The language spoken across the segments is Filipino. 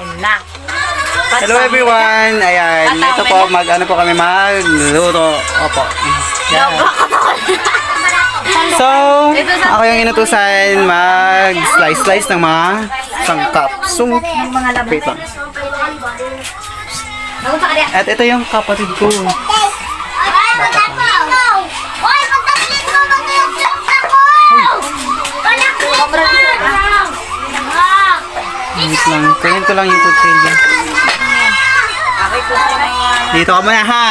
Na. Hello everyone! Ayan, ito po, mag ano po kami magluto. Opo. Yan. So, ako yung inutusan mag slice-slice ng mga sangkap. So, wait lang. At ito yung kapatid ko. Lang, kunin ko lang yung kutsilyo. Dito ka muna ha!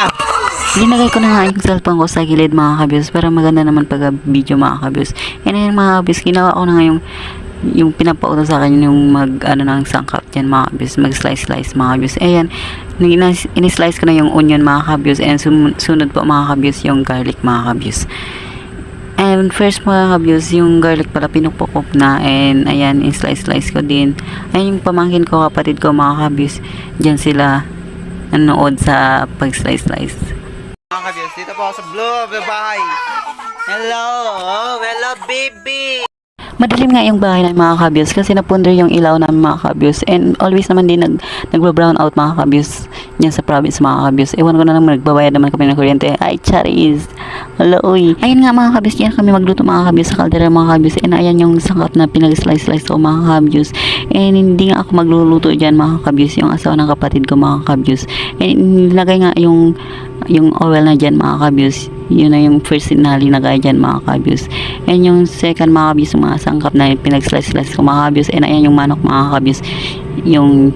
Linagay ko na nga yung cellphone ko sa gilid mga kabiyos para maganda naman pag video mga kabiyos. And ayun mga kabiyos, ginawa ko na nga yung yung pinapauto sa akin yung mag ano ng sangkap dyan mga kabiyos, mag slice slice mga kabiyos. Ayan, inislice ko na yung onion mga kabiyos and sum- sunod po mga kabiyos yung garlic mga kabiyos. And first mga kabiyos, yung garlic pala pinupukop na and ayan, in-slice-slice ko din. Ayun yung pamangkin ko, kapatid ko mga kabiyos, dyan sila nanood sa pag-slice-slice. Mga kabiyos, dito po ako sa Blue Bahay. Hello! Oh, hello baby! Madilim nga yung bahay ng mga kabyos kasi napunder yung ilaw ng mga kabyos and always naman din nag, nagbo-brown out mga kabyos dyan sa province mga kabyos. Ewan ko na naman nagbabayad naman kami ng kuryente. Ay, charis! Hello, uy! Ayun nga mga kabyos, yan kami magluto mga kabyos sa kaldera mga kabyos and ayan yung sangkap na pinag-slice-slice ko mga kabyos and hindi nga ako magluluto dyan mga kabyos yung asawa ng kapatid ko mga kabyos and nilagay nga yung yung oil na dyan mga kabyos yun na yung first na linagay dyan mga kabyos and yung second mga kabyos yung mga sangkap na pinag-slice-slice ko mga kabyos and ayan yung manok mga kabyos yung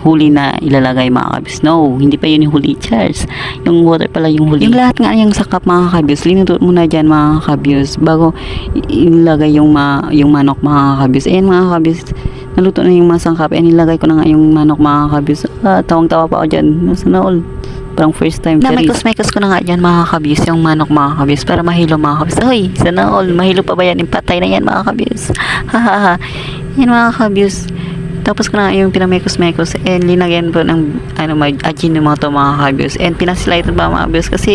huli na ilalagay mga kabyos no hindi pa yun yung huli Charles yung water pala yung huli yung lahat nga yung sakap mga kabyos linuto muna dyan mga kabyos bago ilagay yung, ma yung manok mga kabyos ayan mga kabyos naluto na yung mga sangkap and nilagay ko na nga yung manok mga kabyos ah, tawang tawa pa ako dyan nasa na all Parang first time. Na may kusmekos ko na nga dyan mga kabis, yung manok mga kabis, para mahilo mga kabis. Hoy, sana all, mahilo pa ba yan? Yung patay na yan mga kabis. Hahaha. yan mga kabis. Tapos ko na yung pinamekos-mekos and linagyan po ng ano, mag ajinomoto mga kabis. And pinaslight pa mga kabis kasi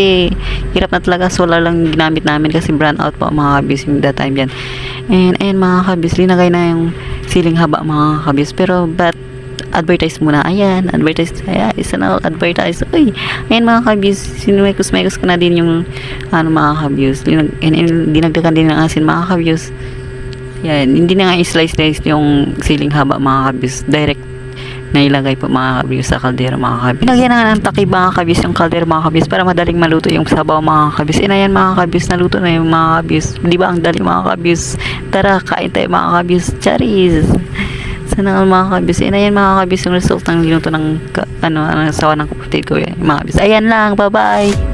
hirap na talaga solar lang ginamit namin kasi brand out po mga kabis yung that time yan. And, and mga kabis, linagay na yung siling haba mga kabis. Pero but advertise muna. Ayan, advertise. Ayan, isa na advertise. Uy, ayan mga kabis, sinumekos-mekos ko na din yung ano mga and, dinagdagan din ng asin mga kabis. Yan, hindi na nga i-slice-slice yung siling haba mga kabis. Direct na ilagay po mga kabis sa kaldero mga kabis. Pinagyan na nga ng takip mga kabis yung kaldero mga kabis para madaling maluto yung sabaw mga kabis. And ayan mga kabis, naluto na yung mga kabis. Di ba ang dali mga kabis? Tara, kain tayo mga kabis. Charis! Sana nga mga kabis. And ayan mga kabis yung result ng linuto ng ka- ano, ang asawa ng kapatid ko. eh, Mga kabis. Ayan lang. Bye-bye.